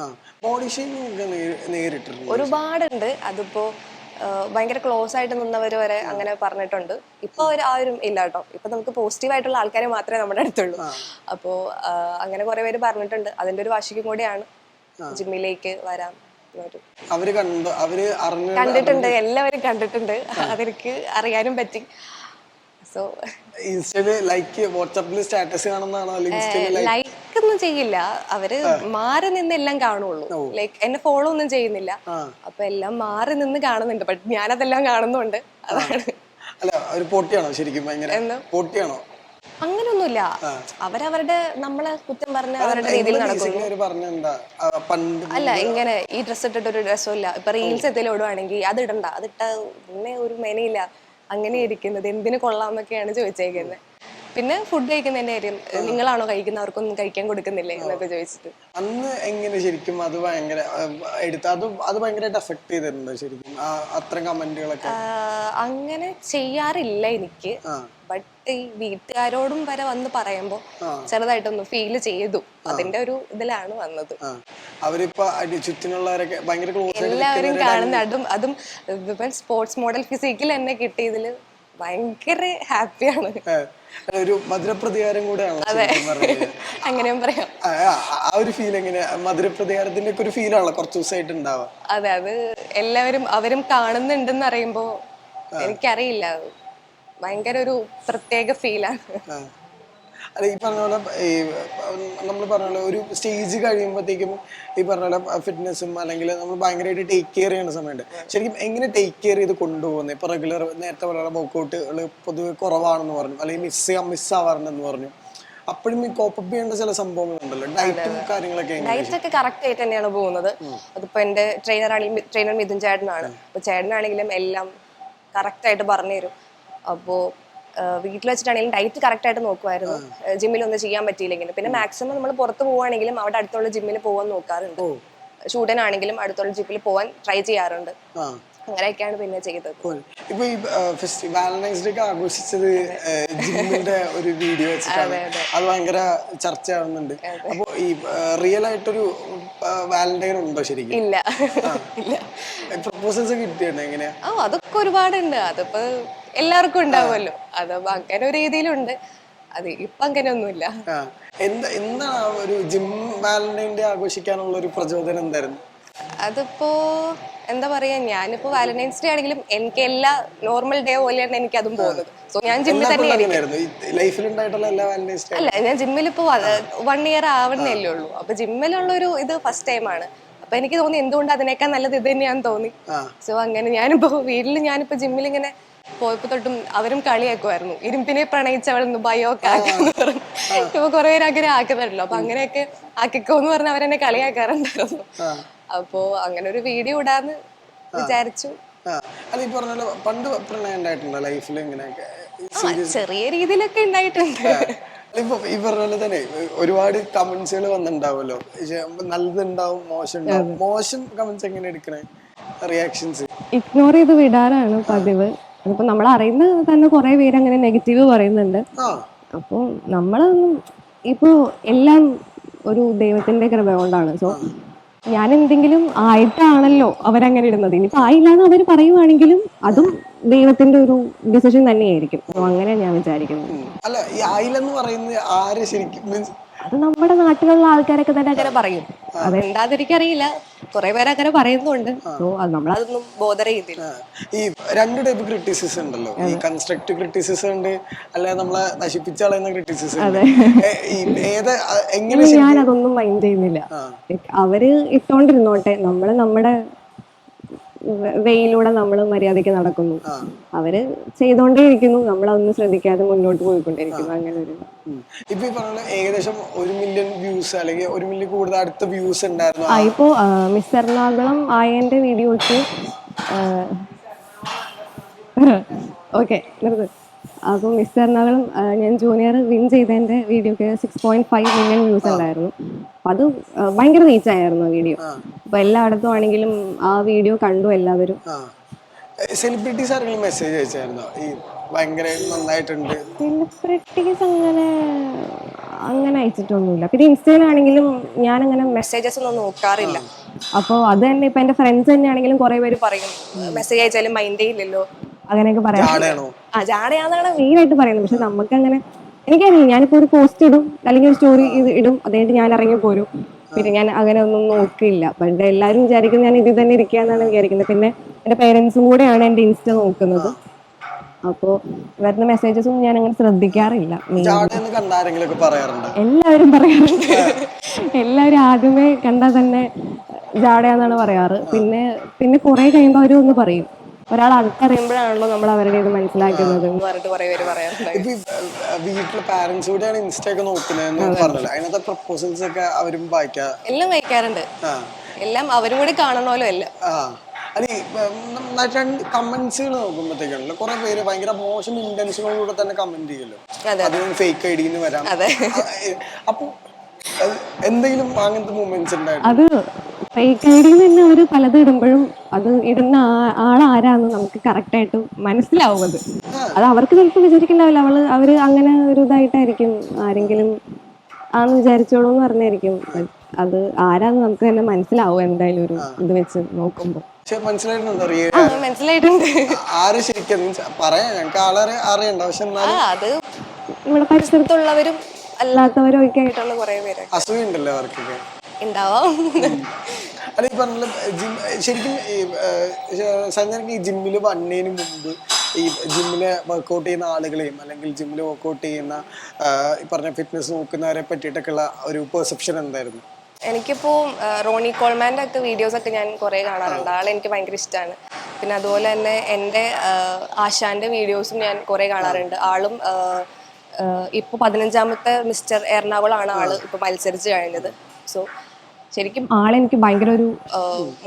ഒരുപാടുണ്ട്. അതിപ്പോ ഭയങ്കര ക്ലോസ് ആയിട്ട് നിന്നവർ വരെ അങ്ങനെ പറഞ്ഞിട്ടുണ്ട്. ഇപ്പൊ അവർ ആരും ഇല്ല കേട്ടോ. ഇപ്പൊ നമുക്ക് പോസിറ്റീവ് ആയിട്ടുള്ള ആൾക്കാരെ മാത്രമേ നമ്മുടെ അടുത്തുള്ളൂ. അപ്പോ അങ്ങനെ കുറെ പേര് പറഞ്ഞിട്ടുണ്ട്. അതിന്റെ ഒരു വാശിക്കും കൂടിയാണ്. ജിമ്മിലേക്ക് വരാം എന്നൊരു അവർ കണ്ടു അവർ കണ്ടിട്ടുണ്ട് എല്ലാവരും കണ്ടിട്ടുണ്ട്. അതെനിക്ക് അറിയാനും പറ്റി. സോ ഇൻസ്റ്റയിൽ ലൈക്ക് വാട്സാപ്പിൽ സ്റ്റാറ്റസ് കാണുന്നതാണോ? ലൈക്ക് ഒന്നും ചെയ്യില്ല. അവർ മാറി നിന്ന് എല്ലാം കാണുള്ളൂ. ലൈക്ക് എന്നെ ഫോളോ ഒന്നും ചെയ്യുന്നില്ല. അപ്പൊ എല്ലാം മാറി നിന്ന് കാണുന്നുണ്ട്. ബട്ട് ഞാനതെല്ലാം കാണുന്നുണ്ട്. അതാണ്. അല്ല ഒരു പോട്ടിയാണോ ശരിക്കും ഭയങ്കര? പോട്ടിയാണോ? അങ്ങനൊന്നുമില്ല. അവരവരുടെ നമ്മളെ കുറ്റം പറഞ്ഞ അവരുടെ രീതിയിൽ നടക്കും അല്ല ഇങ്ങനെ ഈ ഡ്രസ് ഇട്ടിട്ട് ഒരു ഡ്രസ്സും ഇല്ല. ഇപ്പൊ റീൽസ് എന്തെങ്കിലും ഇടുവാണെങ്കിൽ അത് ഇടണ്ട. അതിട്ട പിന്നെ ഒരു മെനയില്ല. അങ്ങനെ ഇരിക്കുന്നത്. എന്തിനു കൊള്ളാമെന്നൊക്കെയാണ് ചോദിച്ചേക്കുന്നത് പിന്നെ ഫുഡ് കഴിക്കുന്നതിന്റെ കാര്യം നിങ്ങളാണോ കഴിക്കുന്നത് അവർക്കൊന്നും കഴിക്കാൻ കൊടുക്കുന്നില്ലേ എന്നൊക്കെ ചോദിച്ചിട്ട്. അന്ന് എങ്ങനെ ശരിക്കും അത് ഭയങ്കര എടുത്ത് അത് അത് ഭയങ്കരമായിട്ട് എഫക്ട് ചെയ്തിരുന്നു ശരിക്കും? അത്രയും കമന്റുകളൊക്കെ? അങ്ങനെ ചെയ്യാറില്ല എനിക്ക്. ബട്ട് ഈ വീട്ടുകാരോടും വരെ വന്ന് പറയുമ്പോ ചെറുതായിട്ടൊന്ന് ഫീൽ ചെയ്തു. അതിന്റെ ഒരു ഇതിലാണ് വന്നത്. അവരിപ്പോ ചുറ്റിനുള്ളവരൊക്കെ ഭയങ്കര എല്ലാവരും കാണുന്ന അതും അതും സ്പോർട്സ് മോഡൽ ഫിസിക്കിൽ എന്നെ കിട്ടിയതിൽ ഭയങ്കര ഹാപ്പിയാണ്. ഒരു മധുരപ്രതികാരം കൂടെയാണ് അതെ. അങ്ങനെയും പറയാം. ആ, ഒരു ഫീൽ എങ്ങനെ മധുരപ്രതികാരത്തിന്റെ ഒക്കെ ഒരു ഫീലാണല്ലോ കുറച്ച് ദിവസമായിട്ട് ഉണ്ടാവുക. അതെ അത് എല്ലാവരും അവരും കാണുന്നുണ്ടെന്ന് അറിയുമ്പോ എനിക്കറിയില്ല. ഭയങ്കര ഒരു പ്രത്യേക ഫീലാണ്. അല്ല ഈ പറഞ്ഞ പോലെ ഈ നമ്മൾ പറഞ്ഞ പോലെ ഒരു സ്റ്റേജ് കഴിയുമ്പോഴത്തേക്കും ഈ പറഞ്ഞ പോലെ ഫിറ്റ്നസ്സും അല്ലെങ്കിൽ നമ്മൾ ഭയങ്കരമായിട്ട് ടേക്ക് കെയർ ചെയ്യുന്ന സമയമുണ്ട്. ശരിക്കും എങ്ങനെ ടേക്ക് കെയർ ചെയ്ത് കൊണ്ടുപോകുന്നത് ഇപ്പൊ റെഗുലർ നേരത്തെ പറഞ്ഞ വർക്കൗട്ടുകൾ പൊതുവെ കുറവാണെന്ന് പറഞ്ഞു. അല്ലെങ്കിൽ മിസ് ചെയ്യാൻ മിസ് ആവാറുണ്ടെന്ന് പറഞ്ഞു. അപ്പോഴും ഈ കോപ്പപ്പ് ചെയ്യേണ്ട ചില സംഭവങ്ങളുണ്ടല്ലോ. ഡയറ്റും കാര്യങ്ങളൊക്കെ എങ്ങനെ? ഡയറ്റ് ഒക്കെ കറക്റ്റ് ആയിട്ട് തന്നെയാണ് പോകുന്നത്. അതിപ്പോ എന്റെ ട്രെയിനർ ആണെങ്കിലും ട്രെയിനർ മിഥുൻ ചേട്ടനാണ്. അപ്പൊ ചേട്ടനാണെങ്കിലും എല്ലാം കറക്റ്റ് ആയിട്ട് പറഞ്ഞു തരും അപ്പോ വീട്ടിൽ വെച്ചിട്ടാണെങ്കിലും ഡയറ്റ് കറക്റ്റ് ആയിട്ട് നോക്കുമായിരുന്നു ജിമ്മിൽ ഒന്നും ചെയ്യാൻ പറ്റിയില്ലെങ്കിലും. പിന്നെ മാക്സിമം നമ്മൾ പുറത്ത് പോവുകയാണെങ്കിലും അവിടെ അടുത്തുള്ള ജിമ്മിൽ പോകാൻ നോക്കാറുണ്ട്. ഷൂട്ടിനാണെങ്കിലും അടുത്തുള്ള ജിമ്മിൽ പോകാൻ ട്രൈ ചെയ്യാറുണ്ട്. ആ. അങ്ങനെയൊക്കെയാണ് പിന്നെ ചെയ്തത്. ഇപ്പൊ ഈ ഫെസ്റ്റിവൽ വാലന്റൈൻസ് ഡേ ആഘോഷിച്ചത് ജിമ്മിന്റെ ഒരു വീഡിയോ വെച്ചിട്ടാണ്. അത് ഭയങ്കര ചർച്ചയാവുന്നുണ്ട്. അപ്പൊ ഈ റിയൽ ആയിട്ടൊരു വാലന്റൈൻ ഉണ്ടോ ശരിക്കും? ഇല്ല. ഇല്ല. പ്രപ്പോസൽസ് കിട്ടിയുണ്ടോ എങ്ങനെയാ? ഓ അതൊക്കെ ഒരുപാടുണ്ട്. അതിപ്പോ എല്ലാവർക്കും ഉണ്ടാവുമല്ലോ. അത് അങ്ങനെ ഒരു രീതിയിലുണ്ട്. അത് ഇപ്പൊ അങ്ങനെ ഒന്നുമില്ല എന്താ ഒരു ജിം ആഘോഷിക്കാനുള്ള ഒരു പ്രചോദനം എന്തായിരുന്നു? അതിപ്പോ എന്താ പറയാ ഞാനിപ്പോ വാലന്റൈൻസ് ഡേ ആണെങ്കിലും എനിക്ക് എല്ലാ നോർമൽ ഡേ പോലെയാണ് എനിക്ക് അതും പോകുന്നത്. സോ ഞാൻ ജിമ്മിൽ തന്നെ അല്ല ഞാൻ ജിമ്മിൽ ഇപ്പോ വൺ ഇയർ ആവുന്നല്ലേ ഉള്ളൂ. അപ്പൊ ജിമ്മിലുള്ള ഒരു ഇത് ഫസ്റ്റ് ടൈമാണ് അപ്പൊ എനിക്ക് തോന്നി എന്തുകൊണ്ട് അതിനേക്കാൾ നല്ലത് ഇത് തന്നെയാന്ന് തോന്നി. സോ അങ്ങനെ ഞാനിപ്പോ വീട്ടിൽ ഞാനിപ്പോ ജിമ്മിൽ ഇങ്ങനെ പോയപ്പോ തൊട്ടും അവരും കളിയാക്കുമായിരുന്നു ഇരുമ്പിനെ പ്രണയിച്ചവൾ ബയോ ആക്കാന്ന് പറഞ്ഞു. ഇപ്പൊ കുറെ പേര് അങ്ങനെ ആക്കുന്നുണ്ടല്ലോ. അപ്പൊ അങ്ങനെയൊക്കെ ആക്കിക്കോന്ന് പറഞ്ഞ് അവരെന്നെ കളിയാക്കാറുണ്ടായിരുന്നു. അപ്പോ അങ്ങനെ ഒരു വീഡിയോ ഇടാന്ന് വിചാരിച്ചു. അത് ഈ പണ്ട് പ്രണയം ഉണ്ടായിട്ടുണ്ടോ ലൈഫിൽ ഇങ്ങനെയൊക്കെ? ചെറിയ രീതിയിലൊക്കെ ഉണ്ടായിട്ടുണ്ട്. ഇപ്പൊ ഈ പറഞ്ഞ പോലെ തന്നെ ഒരുപാട് കമന്റ്സുകൾ വന്നിട്ടുണ്ടാവുമല്ലോ. നല്ലതുണ്ടാവും മോശം ഉണ്ടാവും മോശം കമന്റ്സ് എങ്ങനെ എടുക്കണേ? റിയാക്ഷൻസ്. ഇഗ്നോർ ചെയ്ത് വിടാറാണ് പതിവ്. അതിപ്പോ നമ്മൾ അറിയുന്ന തന്നെ കുറെ പേര് അങ്ങനെ നെഗറ്റീവ് പറയുന്നുണ്ട്. അപ്പൊ അപ്പോൾ നമ്മളൊന്നും ഇപ്പോൾ എല്ലാം ഒരു ദൈവത്തിന്റെ കൃപ കൊണ്ടാണ്. സോ ഞാൻ എന്തെങ്കിലും ആയിട്ടാണല്ലോ അവരങ്ങനെ ഇടുന്നത്. ഇനി ആയില്ല എന്ന് അവർ പറയുവാണെങ്കിലും അതും ദൈവത്തിന്റെ ഒരു ഡിസിഷൻ തന്നെയായിരിക്കും. അങ്ങനെ ഞാൻ വിചാരിക്കുന്നു അല്ല ഈ ആയില്ലെന്ന് പറയുന്നത് ആര് ശരിക്കും മീൻസ് അത് നമ്മുടെ നാട്ടിലുള്ള ആൾക്കാരൊക്കെ തന്നെ അങ്ങനെ പറയും. അതെന്താതെനിക്കറിയില്ല കുറെ പേര് അങ്ങനെ പറയുന്നുണ്ട്. നമ്മളതൊന്നും ബോധ ബോധർ ചെയ്തില്ല ഈ രണ്ട് ടൈപ്പ് ക്രിറ്റിസിസം ഉണ്ടല്ലോ. ഈ കൺസ്ട്രക്റ്റീവ് ക്രിറ്റിസിസം ഉണ്ട് അല്ലെ നമ്മളെ നശിപ്പിച്ച കളയുന്ന ക്രിറ്റിസിസം എങ്ങനെ ഞാൻ അതൊന്നും മൈൻഡ് ചെയ്യുന്നില്ല. അവർ ഇട്ടോണ്ടിരുന്നോട്ടെ. നമ്മൾ നമ്മുടെ വെയിലൂടെ നമ്മൾ മര്യാദയ്ക്ക് നടക്കുന്നു. അവർ ചെയ്തോണ്ടേയിരിക്കുന്നു. നമ്മളതൊന്നും ശ്രദ്ധിക്കാതെ മുന്നോട്ട് പോയിക്കൊണ്ടിരിക്കുന്നു അങ്ങനെ ഒരു ഉം. ഇപ്പൊ ഈ പറഞ്ഞ ഏകദേശം ഒരു മില്യൺ വ്യൂസ് അല്ലെങ്കിൽ ഒരു മില്യൺ കൂടുതൽ അടുത്ത വ്യൂസ് ഉണ്ടായിരുന്നു. ആ ഇപ്പോ മിസ് എറണാകുളം ആയന്റെ വീഡിയോക്ക് ഓക്കെ നിർത്ത്. അപ്പോൾ മിസ് എറണാകുളം ഞാൻ ജൂനിയർ വിൻ ചെയ്തതിന്റെ വീഡിയോക്ക് six point five million views ഉണ്ടായിരുന്നു. അപ്പൊ അത് ഭയങ്കര റീച്ച് ആയിരുന്നു ആ വീഡിയോ. അപ്പൊ എല്ലായിടത്തും ആണെങ്കിലും ആ വീഡിയോ കണ്ടു എല്ലാവരും. സെലിബ്രിറ്റീസ് ആരെങ്കിലും മെസ്സേജ് അയച്ചായിരുന്നോ? ഈ ഭയങ്കര നന്നായിട്ടുണ്ട്. സെലിബ്രിറ്റീസ് അങ്ങനെ അങ്ങനെ അയച്ചിട്ടൊന്നുമില്ല. പിന്നെ ഇൻസ്റ്റയിലാണെങ്കിലും അങ്ങനെ മെസ്സേജസ് ഒന്നും നോക്കാറില്ല. അപ്പോൾ അത് തന്നെ ഇപ്പൊ എന്റെ ഫ്രണ്ട്സ് തന്നെ ആണെങ്കിലും കുറെ പേര് പറയും മെസ്സേജ് അയച്ചാലും മൈൻഡേ ഇല്ലല്ലോ അങ്ങനെയൊക്കെ പറയാം. ആ ജാടയാന്നാണ് മെയിനായിട്ട് പറയുന്നത്. പക്ഷെ നമുക്ക് അങ്ങനെ എനിക്കറിയില്ല. ഞാനിപ്പോ ഒരു പോസ്റ്റ് ഇടും അല്ലെങ്കിൽ ഒരു സ്റ്റോറി ഇത് ഇടും അതായത് ഞാൻ ഇറങ്ങി പോരും. പിന്നെ ഞാൻ അങ്ങനെ ഒന്നും നോക്കില്ല പണ്ട് എല്ലാവരും വിചാരിക്കുന്നത് ഞാൻ ഇതിൽ തന്നെ ഇരിക്കാന്നാണ് വിചാരിക്കുന്നത്. പിന്നെ എന്റെ പേരൻസും കൂടെയാണ് എന്റെ ഇൻസ്റ്റ നോക്കുന്നത്. അപ്പോൾ വരുന്ന മെസ്സേജസും ഞാൻ അങ്ങനെ ശ്രദ്ധിക്കാറില്ല. കണ്ട എല്ലാവരും പറയാറുണ്ട്? എല്ലാവരും ആദ്യമേ കണ്ടാൽ തന്നെ ജാടയാന്നാണ് പറയാറ്. പിന്നെ പിന്നെ കുറെ കഴിയുമ്പോൾ അവരും ഒന്ന് പറയും. ഒരാൾ അടുത്തറിയുമ്പോഴാണല്ലോ നമ്മൾ അവരുടെ ഇത് മനസ്സിലാക്കുന്നത്. പറഞ്ഞിട്ട് കുറെ പേര് വീട്ടിലെ പാരന്റ്സ് കൂടെയാണ് ഇൻസ്റ്റ ഒക്കെ നോക്കുന്നതെന്ന് പറഞ്ഞല്ലോ? അതിനകത്തെ പ്രപ്പോസൽസ് ഒക്കെ അവരും വായിക്കാ? എല്ലാം വായിക്കാറുണ്ട്. എല്ലാം അവരും കൂടി കാണണമല്ലോ എല്ലാം അത് ഈ, ഉം, കമന്റ്സുകൾ നോക്കുമ്പോഴത്തേക്കാണല്ലോ കുറെ പേര് ഭയങ്കര മോശം ഇന്റൻഷനോടുകൂടെ തന്നെ കമന്റ് ചെയ്യല്ലോ. അതെ. ഫേക്ക് ഐ ഡിന്ന് വരാം. അതെ. ആ, ഏ, അപ്പൊ എന്തെങ്കിലും അങ്ങനത്തെ മൂമെന്റ്സ് ഉണ്ടായിരുന്നു? അത് ഫേക്ക് ഐ തന്നെ അവർ പലതും ഇടുമ്പോഴും അത് ഇടുന്ന ആ- ആളാരാന്ന് നമുക്ക് കറക്റ്റ് ആയിട്ട് മനസ്സിലാവും അത് അത് അവർക്ക് ചിലപ്പോൾ വിചാരിക്കണ്ടാവില്ല. അവൾ അവർ അങ്ങനെ ഒരു ഇതായിട്ടായിരിക്കും ആരെങ്കിലും ആന്ന് വിചാരിച്ചോളൂ എന്ന് പറഞ്ഞായിരിക്കും. അത് ആരാന്ന് നമുക്ക് തന്നെ മനസ്സിലാവും എന്തായാലും ഒരു ഇത് വെച്ച് നോക്കുമ്പോൾ ചെ- മനസ്സിലായിട്ടുണ്ടോ ആര് ശരിക്കും മീൻസ് പറയാം. ഞങ്ങൾക്ക് ആളെ അറിയണ്ട. പക്ഷെ അത് നമ്മുടെ പരിസരത്തുള്ളവരും അല്ലാത്തവരും ഒക്കെ ആയിട്ടുള്ള കുറെ പേര് അസുഖം ഉണ്ടല്ലോ അവർക്കൊക്കെ. ഉണ്ടാവാം. അല്ല ഈ പറഞ്ഞ ജിം ശരിക്കും സഞ്ജനക്ക് ഈ ജിമ്മിൽ വന്നതിന് മുമ്പ് ഈ ജിമ്മിൽ വർക്കൗട്ട് ചെയ്യുന്ന ആളുകളെയും അല്ലെങ്കിൽ ജിമ്മിൽ വർക്കൗട്ട് ചെയ്യുന്ന ഈ പറഞ്ഞ ഫിറ്റ്നസ് നോക്കുന്നവരെ പറ്റിയിട്ടൊക്കെയുള്ള ഒരു പെർസെപ്ഷൻ എന്തായിരുന്നു? എനിക്കിപ്പോ റോണി കോൾമാന്റെ ഒക്കെ വീഡിയോസ് ഒക്കെ ഞാൻ കുറേ കാണാറുണ്ട്. ആളെ എനിക്ക് ഭയങ്കര ഇഷ്ടമാണ് പിന്നെ അതുപോലെ തന്നെ എന്റെ ആശാന്റെ വീഡിയോസും ഞാൻ കുറേ കാണാറുണ്ട്. ആളും ഇപ്പൊ പതിനഞ്ചാമത്തെ മിസ്റ്റർ എറണാകുളമാണ് ആൾ ഇപ്പൊ മത്സരിച്ച് കഴിഞ്ഞത്. സോ ശരിക്കും ആളെനിക്ക് ഭയങ്കര ഒരു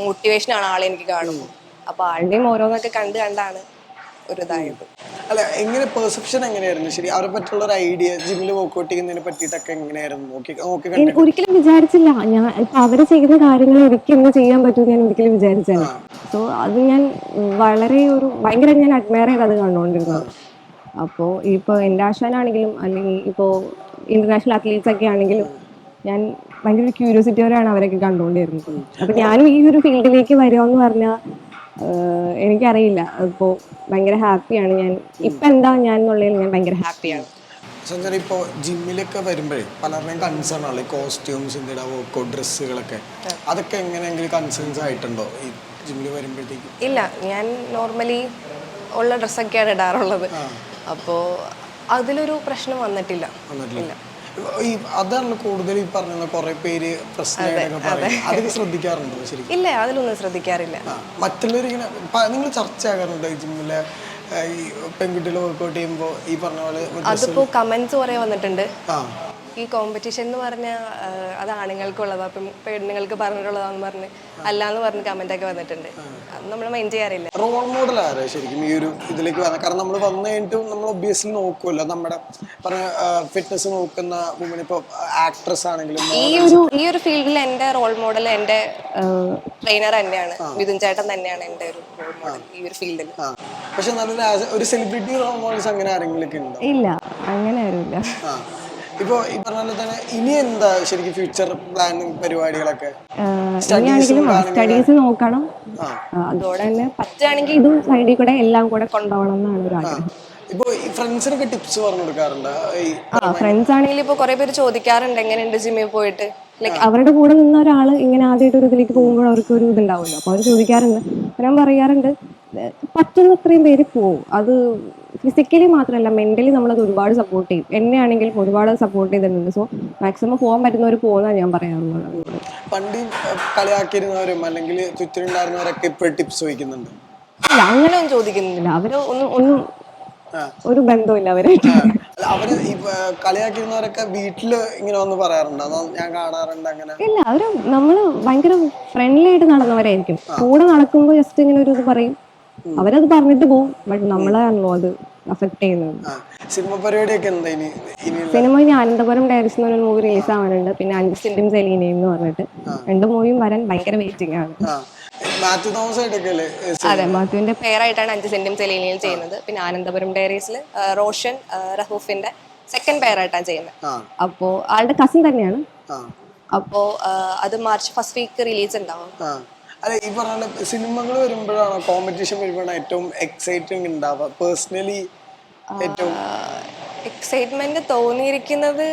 മോട്ടിവേഷൻ ആണ് ആളെ എനിക്ക് കാണുമ്പോൾ അപ്പൊ ആളുടെയും ഓരോന്നൊക്കെ കണ്ട് കണ്ടാണ് ഒരു ഇതായത് അല്ല എങ്ങനെ പെർസെപ്ഷൻ എങ്ങനെയായിരുന്നു? ശരി അവരെ പറ്റിയുള്ള ഒരു ഐഡിയ ജിമ്മിൽ വർക്കൗട്ട് ചെയ്യുന്നതിനെ പറ്റിയിട്ടൊക്കെ എങ്ങനെയായിരുന്നു? നോക്കി നോക്കി ഒരിക്കലും വിചാരിച്ചില്ല. ഞാൻ ഇപ്പൊ അവർ ചെയ്യുന്ന കാര്യങ്ങൾ എനിക്ക് ഇന്ന് ചെയ്യാൻ പറ്റും ഞാൻ ഒരിക്കലും വിചാരിച്ചല്ല സോ അത് ഞാൻ വളരെ ഒരു ഭയങ്കര ഞാൻ അഡ്മയർ ചെയ്ത് അത് കണ്ടുകൊണ്ടിരുന്നത് അപ്പോൾ ഇപ്പോൾ എന്റെ ആശാനാണെങ്കിലും അല്ലെങ്കിൽ ഇപ്പോ ഇന്റർനാഷണൽ അത്ലീറ്റ്സ് ഒക്കെ ആണെങ്കിലും ഞാൻ ഭയങ്കര ക്യൂരിയോസിറ്റിയോടെയാണ് അവരൊക്കെ കണ്ടുകൊണ്ടിരുന്നത് അപ്പൊ ഞാനും ഈ ഒരു ഫീൽഡിലേക്ക് വരുമെന്ന് പറഞ്ഞാൽ എനിക്കറിയില്ല. അപ്പോൾ ഭയങ്കര ഹാപ്പിയാണ് ഞാൻ. ഇപ്പം എന്താ ഞാൻ എന്നുള്ളതിൽ ഞാൻ ഭയങ്കര ഹാപ്പിയാണ്. സഞ്ജന ഇപ്പോൾ ജിമ്മിലൊക്കെ വരുമ്പോഴേ പലരുടെയും കൺസേൺ ആണ് കോസ്റ്റ്യൂംസ് ഇന്ത്യയുടെ വർക്കൗട്ട് ഡ്രസ്സുകളൊക്കെ അതൊക്കെ എങ്ങനെയെങ്കിലും കൺസേൺസ് ആയിട്ടുണ്ടോ? ഈ ജിമ്മിൽ വരുമ്പോഴത്തേക്ക്? ഇല്ല ഞാൻ നോർമലി ഉള്ള ഡ്രസ്സൊക്കെയാണ് ഇടാറുള്ളത്. അപ്പോൾ അതിലൊരു പ്രശ്നം വന്നിട്ടില്ല. വന്നിട്ടില്ല. ഈ അതാണ് കൂടുതൽ ഈ പറഞ്ഞ കുറെ പേര് പ്രശ്നങ്ങളൊക്കെ അതൊക്കെ ശ്രദ്ധിക്കാറുണ്ടോ ശരിക്കും? ഇല്ല അതിലൊന്നും ശ്രദ്ധിക്കാറില്ല. മറ്റുള്ളവർ ഇങ്ങനെ നിങ്ങൾ ചർച്ച ആകാറുണ്ടോ ഈ ജിമ്മിലെ ഈ പെൺകുട്ടികൾ വർക്കൗട്ട് ചെയ്യുമ്പോൾ ഈ പറഞ്ഞ പോലെ അതിപ്പോ കമന്റ്സ് കുറെ വന്നിട്ടുണ്ട്. ഈ കോമ്പറ്റീഷൻ എന്ന് പറഞ്ഞാൽ അത് ആണുങ്ങൾക്കുള്ളതാ. അപ്പം പെണ്ണുങ്ങൾക്ക് പറഞ്ഞിട്ടുള്ളതാന്ന് പറഞ്ഞ് അല്ലാന്ന് പറഞ്ഞ് കമന്റ് ഒക്കെ വന്നിട്ടുണ്ട്. അത് നമ്മൾ മൈൻഡ് ചെയ്യാറില്ല. റോൾ മോഡൽ ആരാ ശരിക്കും ഈ ഒരു ഇതിലേക്ക് വന്ന? കാരണം നമ്മൾ വന്നു കഴിഞ്ഞിട്ടും നമ്മൾ ഒബിയസ്ലി നോക്കുമല്ലോ നമ്മുടെ പറഞ്ഞ ഫിറ്റ്നസ് നോക്കുന്ന വുമൺ ഇപ്പോൾ ആക്ട്രസ് ആണെങ്കിലും ഈ ഒരു ഈ ഒരു ഫീൽഡിൽ എന്റെ റോൾ മോഡൽ എന്റെ ട്രെയിനർ തന്നെയാണ്. മിഥുൻ ചേട്ടൻ തന്നെയാണ് എന്റെ ഒരു റോൾ മോഡൽ ഈ ഒരു ഫീൽഡിൽ ആ. പക്ഷെ നല്ലൊരു ഒരു സെലിബ്രിറ്റി റോൾ മോഡൽസ് അങ്ങനെ ആരെങ്കിലും ഒക്കെ ഉണ്ടോ? ഇല്ല. അങ്ങനെ ആരുമില്ല. ആ. ഇപ്പോൾ ഈ പറഞ്ഞ പോലെ തന്നെ ഇനി എന്താ ശരിക്കും ഫ്യൂച്ചർ പ്ലാനിങ് പരിപാടികളൊക്കെ? ഇനിയാണെങ്കിലും സ്റ്റഡീസ് നോക്കണം. അതോടെ തന്നെ പറ്റുകയാണെങ്കിൽ ഇതും സൈഡിൽ കൂടെ എല്ലാം കൂടെ കൊണ്ടുപോകണം എന്നാണ് ഒരു ആഗ്രഹം. ഇപ്പോ ഫ്രണ്ട്സിനൊക്കെ ടിപ്സ് പറഞ്ഞു കൊടുക്കാറുണ്ട്? ആ ഫ്രണ്ട്സ് ആണെങ്കിൽ ഇപ്പൊ കുറെ പേര് ചോദിക്കാറുണ്ട് എങ്ങനെയുണ്ട് ജിമ്മിൽ പോയിട്ട്? ലൈക്ക് അവരുടെ കൂടെ നിന്ന ഒരാൾ ഇങ്ങനെ ആദ്യമായിട്ട് ഒരു ഇതിലേക്ക് പോകുമ്പോൾ അവർക്ക് ഒരു ഇതുണ്ടാവുമല്ലോ. അപ്പൊ അവർ ചോദിക്കാറുണ്ട്. ഞാൻ പറയാറുണ്ട് "ഏ, പറ്റുന്ന അത്രയും പേര് പോവും. അത് ഫിസിക്കലി മാത്രമല്ല മെന്റലി നമ്മളത് ഒരുപാട് സപ്പോർട്ട് ചെയ്യും. എന്നെ ആണെങ്കിൽ ഒരുപാട് സപ്പോർട്ട് ചെയ്തിട്ടുണ്ട്. സോ മാക്സിമം പോകാൻ പറ്റുന്നവർ പോകുന്നതാണ് ഞാൻ പറയാറുള്ളത് പണ്ട് കളിയാക്കിയിരുന്നവരും അല്ലെങ്കിൽ ചുറ്റിലുണ്ടായിരുന്നവരൊക്കെ ഇപ്പോൾ ടിപ്സ് ചോദിക്കുന്നുണ്ട്. അല്ല അങ്ങനെ ഒന്നും ചോദിക്കുന്നില്ല. അവർ ഒന്നും ഒന്നും ഒരു ബന്ധമില്ല അവരായിട്ട്. അവർ കളിയാക്കിയിരുന്നവരൊക്കെ വീട്ടിൽ ഇങ്ങനെ വന്ന് പറയാറുണ്ട്? ഞാൻ കാണാറുണ്ട് അങ്ങനെ? ഇല്ല അവർ നമ്മൾ ഭയങ്കര ഫ്രണ്ട്ലി ആയിട്ട് നടന്നവരായിരിക്കും. കൂടെ നടക്കുമ്പോ ജസ്റ്റ് ഇങ്ങനെ ഒരു ഇത് പറയും. അവരത് പറഞ്ഞിട്ട് പോകും ബട്ട് നമ്മളാണല്ലോ അത് അഫക്ട് ചെയ്യുന്നത്. സിനിമ പരിപാടിയൊക്കെ സിനിമ ഇനി അനന്തപുരം ഡയറീസ് എന്ന് പറഞ്ഞ മൂവി റിലീസ് ആവാനുണ്ട്. പിന്നെ അഞ്ച് സെന്റും സെലീനയും എന്ന് പറഞ്ഞിട്ട്. രണ്ട് മൂവിയും വരാൻ ഭയങ്കര വെയിറ്റിംഗ് ആണ്. അതെ മാത്യുവിന്റെ പേരായിട്ടാണ് അഞ്ച് സെന്റും സെലീനയും ചെയ്യുന്നത്. പിന്നെ അനന്തപുരം ഡയറീസിൽ റോഷൻ റഹൂഫിന്റെ സെക്കൻഡ് പേരായിട്ടാണ് ചെയ്യുന്നത്. അപ്പോ ആളുടെ കസിൻ തന്നെയാണ്. അപ്പോ അത് മാർച്ച് ഫസ്റ്റ് വീക്ക് റിലീസ് ഉണ്ടാവും. അല്ല ഈ പറഞ്ഞ സിനിമകൾ വരുമ്പോഴാണ് കോമ്പറ്റീഷൻ വരുമ്പോഴാണ് ഏറ്റവും എക്സൈറ്റിംഗ് ഉണ്ടാവുക? പേഴ്സണലി ഏറ്റവും എക്സൈറ്റ്മെന്റ് തോന്നിയിരിക്കുന്നത്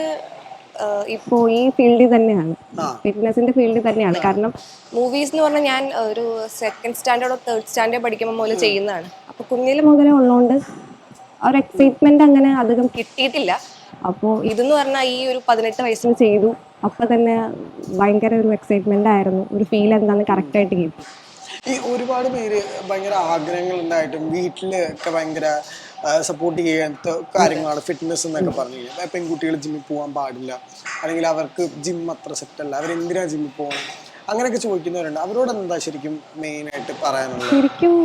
ഇപ്പോ ഈ ഫീൽഡിൽ തന്നെയാണ്. ഫിറ്റ്നസിന്റെ ഫീൽഡിൽ തന്നെയാണ്. കാരണം മൂവീസ് എന്ന് പറഞ്ഞാൽ ഞാൻ ഒരു സെക്കൻഡ് സ്റ്റാൻഡേർഡോ തേർഡ് സ്റ്റാൻഡേർഡ് പഠിക്കുമ്പോൾ മുതൽ ചെയ്യുന്നതാണ്. അപ്പൊ കുഞ്ഞിൽ മുതലേ ഉള്ളതുകൊണ്ട് ഒരു എക്സൈറ്റ്മെന്റ് അങ്ങനെ അധികം കിട്ടിയിട്ടില്ല. അപ്പോൾ ഇതെന്ന് പറഞ്ഞാൽ ഈ ഒരു പതിനെട്ട് വയസ്സിൽ ചെയ്തു. അപ്പൊ തന്നെ ഭയങ്കര ഒരു എക്സൈറ്റ്മെന്റ് ആയിരുന്നു. ഒരു ഫീൽ എന്താന്ന് കറക്റ്റ് ആയിട്ട് കിട്ടി. ഈ ഒരുപാട് പേര് ഭയങ്കര ആഗ്രഹങ്ങൾ ഉണ്ടായിട്ടും വീട്ടിലൊക്കെ ഭയങ്കര സപ്പോർട്ട് ചെയ്യാത്ത കാര്യങ്ങളാണ് ഫിറ്റ്നസ് എന്നൊക്കെ പറഞ്ഞു കഴിഞ്ഞാൽ പെൺകുട്ടികൾ ജിമ്മിൽ പോകാൻ പാടില്ല. അല്ലെങ്കിൽ അവർക്ക് ജിം അത്ര സെറ്റ് അല്ല. അവരെന്തിനാ ജിമ്മിൽ പോകണം അങ്ങനെയൊക്കെ ചോദിക്കുന്നവരുണ്ട്. അവരോട് എന്താ ശരിക്കും മെയിൻ ആയിട്ട് പറയാനുള്ളത്? ശരിക്കും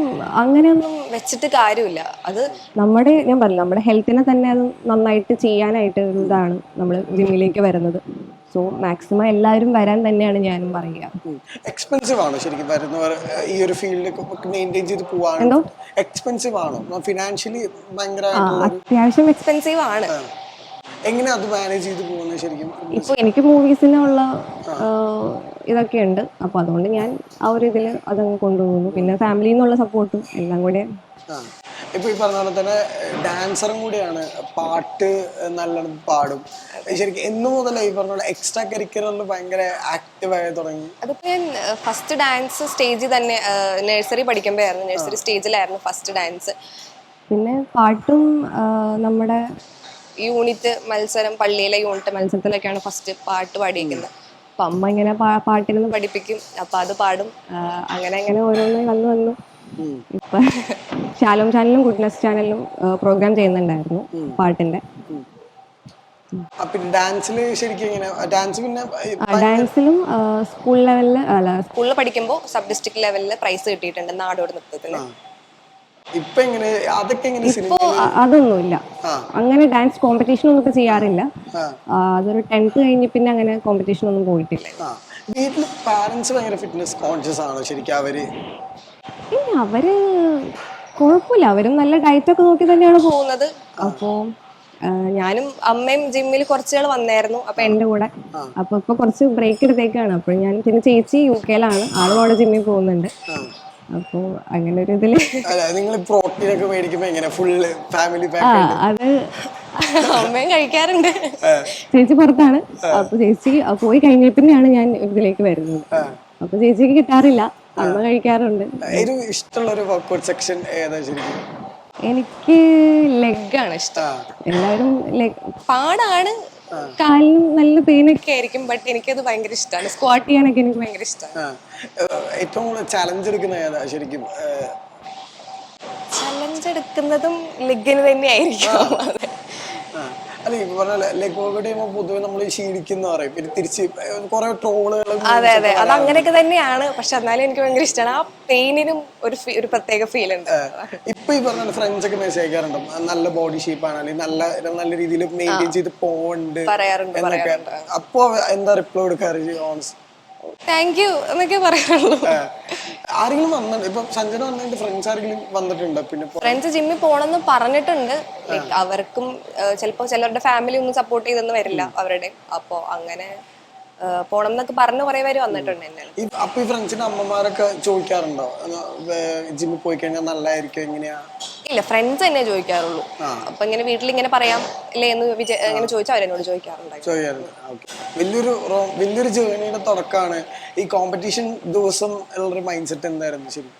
അങ്ങനെയൊന്നും വെച്ചിട്ട് കാര്യമില്ല. അത് നമ്മുടെ ഞാൻ പറഞ്ഞു നമ്മുടെ ഹെൽത്തിനെ തന്നെ അത് നന്നായിട്ട് ചെയ്യാനായിട്ട് ഒരു ഇതാണ് നമ്മൾ ജിമ്മിലേക്ക് വരുന്നത്. സോ മാക്സിമം എല്ലാവരും വരാൻ തന്നെയാണ് ഞാനും പറയുക. എക്സ്പെൻസീവ് ആണോ ശരിക്കും വരുന്നവർ ഈ ഒരു ഫീൽഡിലേക്ക് മെയിന്റെയിൻ ചെയ്ത് പോവാണ് എന്തോ? എക്സ്പെൻസീവ് ആണോ? ഫിനാൻഷ്യലി അത്യാവശ്യം എക്സ്പെൻസീവ് ആണ്. എങ്ങനെ അത് മാനേജ് ചെയ്ത് പോകുന്നത് ശരിക്കും? ഇപ്പൊ എനിക്ക് മൂവീസിനുള്ള ഇതൊക്കെ ഉണ്ട്. അപ്പോൾ അതുകൊണ്ട് ഞാൻ ആ ഒരു ഇതിൽ അതങ്ങ് കൊണ്ടുപോകുന്നു. പിന്നെ ഫാമിലിന്നുള്ള നിന്നുള്ള സപ്പോർട്ടും എല്ലാം കൂടെ. ഇപ്പൊ ഈ പറഞ്ഞ പോലെ തന്നെ ഡാൻസറും കൂടിയാണ് പാട്ട് നല്ല പാടും. ശരിക്കും എന്ന് മുതൽ ഈ പറഞ്ഞ പോലെ എക്സ്ട്രാ കരിക്കുലറിൽ ഭയങ്കര ആക്റ്റീവ് ആയി തുടങ്ങി. അതിപ്പോ ഞാൻ ഫസ്റ്റ് ഡാൻസ് സ്റ്റേജിൽ തന്നെ നഴ്സറി പഠിക്കുമ്പോഴായിരുന്നു നഴ്സറി സ്റ്റേജിലായിരുന്നു ഫസ്റ്റ് ഡാൻസ് പിന്നെ പാട്ടും നമ്മുടെ യൂണിറ്റ് മത്സരം പള്ളിയിലെ യൂണിറ്റ് മത്സരത്തിലൊക്കെയാണ് ഫസ്റ്റ് പാട്ട് പാടിയിരിക്കുന്നത് അപ്പം അമ്മ ഇങ്ങനെ പാട്ടിരുന്ന് പഠിപ്പിക്കും. അപ്പൊ അത് പാടും. അങ്ങനെ അങ്ങനെ ഓരോന്ന് വന്നു വന്നു ഇപ്പൊ ശാലോം ചാനലും ഗുഡ്നസ് ചാനലും പ്രോഗ്രാം ചെയ്യുന്നുണ്ടായിരുന്നു പാട്ടിന്റെ. ഡാൻസിൽ ശരിക്കും ഇങ്ങനെ ഡാൻസ് പിന്നെ ഡാൻസിലും സ്കൂൾ ലെവലിൽ അല്ല സ്കൂളിൽ പഠിക്കുമ്പോൾ സബ് ഡിസ്ട്രിക്ട് ലെവലിൽ പ്രൈസ് കിട്ടിയിട്ടുണ്ട് നാടോടി നൃത്തത്തിന്. ഇപ്പൊ എങ്ങനെ? അതൊക്കെ എങ്ങനെ ഇപ്പോ അതൊന്നുമില്ല. അങ്ങനെ ഡാൻസ് കോമ്പറ്റീഷൻ ഒന്നും ഇപ്പൊ ചെയ്യാറില്ല. അതൊരു ടെൻത്ത് കഴിഞ്ഞ് പിന്നെ അങ്ങനെ കോമ്പറ്റീഷൻ ഒന്നും പോയിട്ടില്ല. വീട്ടിൽ പാരന്റ്സ് ഭയങ്കര ഫിറ്റ്നസ് കോൺഷ്യസ് ആണോ ശരിക്കും അവർ? ഇല്ല അവർ കുഴപ്പമില്ല. അവരും നല്ല ഡയറ്റ് ഒക്കെ നോക്കി തന്നെയാണ് പോകുന്നത്. അപ്പോൾ അപ്പോ ഞാനും അമ്മയും ജിമ്മിൽ കുറച്ചുകൾ വന്നായിരുന്നു. അപ്പൊ എന്റെ കൂടെ. അപ്പൊ ഇപ്പൊ കുറച്ച് ബ്രേക്ക് എടുത്തേക്കാണ്. അപ്പൊ ഞാൻ പിന്നെ ചേച്ചി യു കെയിലാണ്. ആളും അവിടെ ജിമ്മിൽ പോകുന്നുണ്ട്. അപ്പോ അങ്ങനെ ഒരു ഇതിൽ നിങ്ങൾ പ്രോട്ടീൻ ഒക്കെ മേടിക്കുമ്പോ എങ്ങനെ? ഫുള്ള് ഫാമിലി അത് അമ്മയും കഴിക്കാറുണ്ട്. ചേച്ചി പുറത്താണ്. അപ്പൊ ചേച്ചി പോയി കഴിഞ്ഞ പിന്നെയാണ് ഞാൻ ഇതിലേക്ക് വരുന്നത്. അപ്പൊ ചേച്ചിക്ക് കിട്ടാറില്ല. അമ്മ കഴിക്കാറുണ്ട്. ഒരു ഇഷ്ടമുള്ള ഒരു വർക്കൗട്ട് സെക്ഷൻ ഏതാ ശരിക്കും? എനിക്ക് ലെഗാണ് ഇഷ്ടം. എല്ലാവരും leg- പാടാണ്. കാലിന് നല്ല പെയിനൊക്കെ ആയിരിക്കും ബട്ട് എനിക്കത് ഭയങ്കര ഇഷ്ടമാണ്. സ്ക്വാട്ട് ചെയ്യാനൊക്കെ എനിക്ക് ഭയങ്കര ഇഷ്ടമാണ്. ഏറ്റവും കൂടുതൽ ചലഞ്ച് എടുക്കുന്ന ഏതാ ശരിക്കും? ചലഞ്ച് എടുക്കുന്നതും ലെഗിന് തന്നെയായിരിക്കും. അല്ല ഇപ്പൊ പറഞ്ഞ ലെഗ് വർക്കൗട്ട് ചെയ്യുമ്പോൾ പൊതുവെ നമ്മൾ ക്ഷീണിക്കുന്ന പറയും. പിന്നെ തിരിച്ച് കുറെ ട്രോളുകൾ അതെ അതെ. അത് അങ്ങനെയൊക്കെ തന്നെയാണ്. പക്ഷെ എന്നാലും എനിക്ക് ഭയങ്കര ഇഷ്ടമാണ് ആ പെയിനിനും ഒരു ഫീ- ഒരു പ്രത്യേക ഫീൽ ഉണ്ട്. ഇപ്പൊ ഈ പറഞ്ഞ ഫ്രണ്ട്സ് ഒക്കെ മെസ്സേജ് അയക്കാറുണ്ട്? നല്ല ബോഡി ഷേപ്പ് ആണ്. അല്ലെങ്കിൽ നല്ല നല്ല രീതിയിൽ മെയിന്റെയിൻ ചെയ്ത് പോണ്ട് പറയാറുണ്ട് എന്നൊക്കെ. അപ്പൊ എന്താ റിപ്ലൈ കൊടുക്കാറ്? ഓൺസ് താങ്ക് യു എന്നൊക്കെ പറയാനുള്ളൂ. ആരെങ്കിലും വന്നിട്ടുണ്ട് ഇപ്പൊ സഞ്ജന വന്നിട്ട് ഫ്രണ്ട്സ് ആരെങ്കിലും വന്നിട്ടുണ്ടോ? പിന്നെ ഫ്രണ്ട്സ് ജിമ്മിൽ പോണെന്ന് പറഞ്ഞിട്ടുണ്ട്. അവർക്കും ചിലപ്പോ ചിലരുടെ ഫാമിലി ഒന്നും സപ്പോർട്ട് ചെയ്തെന്ന് വരില്ല അവരുടെ. അപ്പോ അങ്ങനെ പോണം എന്നൊക്കെ പറഞ്ഞു കുറെ പേര് വന്നിട്ടുണ്ട് എന്നെ അപ്പൊ ഈ ഫ്രണ്ട്സിന്റെ അമ്മമാരൊക്കെ ചോദിക്കാറുണ്ടോ? ജിമ്മിൽ പോയി കഴിഞ്ഞാൽ നല്ലതായിരിക്കും എങ്ങനെയാ? ഇല്ല ഫ്രണ്ട്സ് തന്നെ ചോദിക്കാറുള്ളൂ. അപ്പൊ ഇങ്ങനെ വീട്ടിൽ ഇങ്ങനെ പറയാം ഇല്ലേ എന്ന് ഇങ്ങനെ ചോദിച്ചാൽ അവരെന്നോട് ചോദിക്കാറുണ്ടായിരുന്നു. ചോദിക്കാറുണ്ട്. ഓക്കെ. വലിയൊരു വലിയൊരു ജേർണിയുടെ തുടക്കമാണ് ഈ കോമ്പറ്റീഷൻ ദിവസം ഉള്ളൊരു മൈൻഡ് സെറ്റ് എന്തായിരുന്നു ശരി?